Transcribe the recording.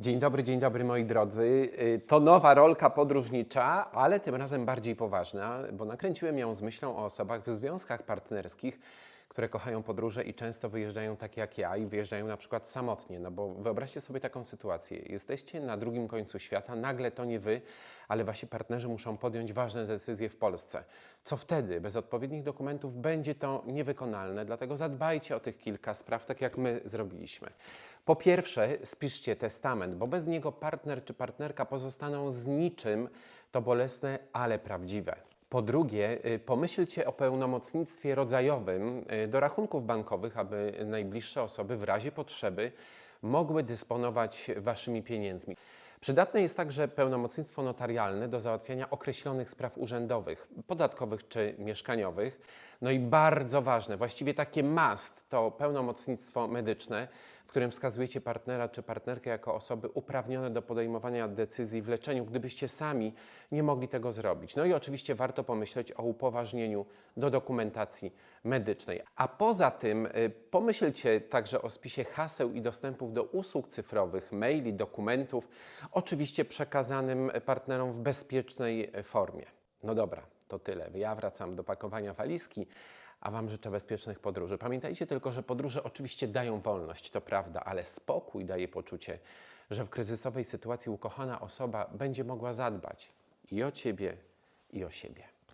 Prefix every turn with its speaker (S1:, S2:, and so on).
S1: Dzień dobry, dzień dobry moi drodzy. Y, To nowa rolka podróżnicza, ale tym razem bardziej poważna, bo nakręciłem ją z myślą o osobach w związkach partnerskich, które kochają podróże i często wyjeżdżają tak jak ja i wyjeżdżają na przykład samotnie. No bo wyobraźcie sobie taką sytuację. Jesteście na drugim końcu świata, nagle to nie wy, ale wasi partnerzy muszą podjąć ważne decyzje w Polsce. Co wtedy? Bez odpowiednich dokumentów będzie to niewykonalne, dlatego zadbajcie o tych kilka spraw, tak jak my zrobiliśmy. Po pierwsze, spiszcie testament, bo bez niego partner czy partnerka pozostaną z niczym. To bolesne, ale prawdziwe. Po drugie, y, pomyślcie o pełnomocnictwie rodzajowym y, do rachunków bankowych, aby najbliższe osoby w razie potrzeby mogły dysponować waszymi pieniędzmi. Przydatne jest także pełnomocnictwo notarialne do załatwiania określonych spraw urzędowych, podatkowych czy mieszkaniowych. No i bardzo ważne, właściwie takie must, to pełnomocnictwo medyczne, w którym wskazujecie partnera czy partnerkę jako osoby uprawnione do podejmowania decyzji w leczeniu, gdybyście sami nie mogli tego zrobić. No i oczywiście warto pomyśleć o upoważnieniu do dokumentacji medycznej. A poza tym y, pomyślcie także o spisie haseł i dostępów do usług cyfrowych, maili, dokumentów, oczywiście przekazanym partnerom w bezpiecznej formie. No dobra, to tyle. Ja wracam do pakowania walizki, a Wam życzę bezpiecznych podróży. Pamiętajcie tylko, że podróże oczywiście dają wolność, to prawda, ale spokój daje poczucie, że w kryzysowej sytuacji ukochana osoba będzie mogła zadbać i o Ciebie, i o siebie.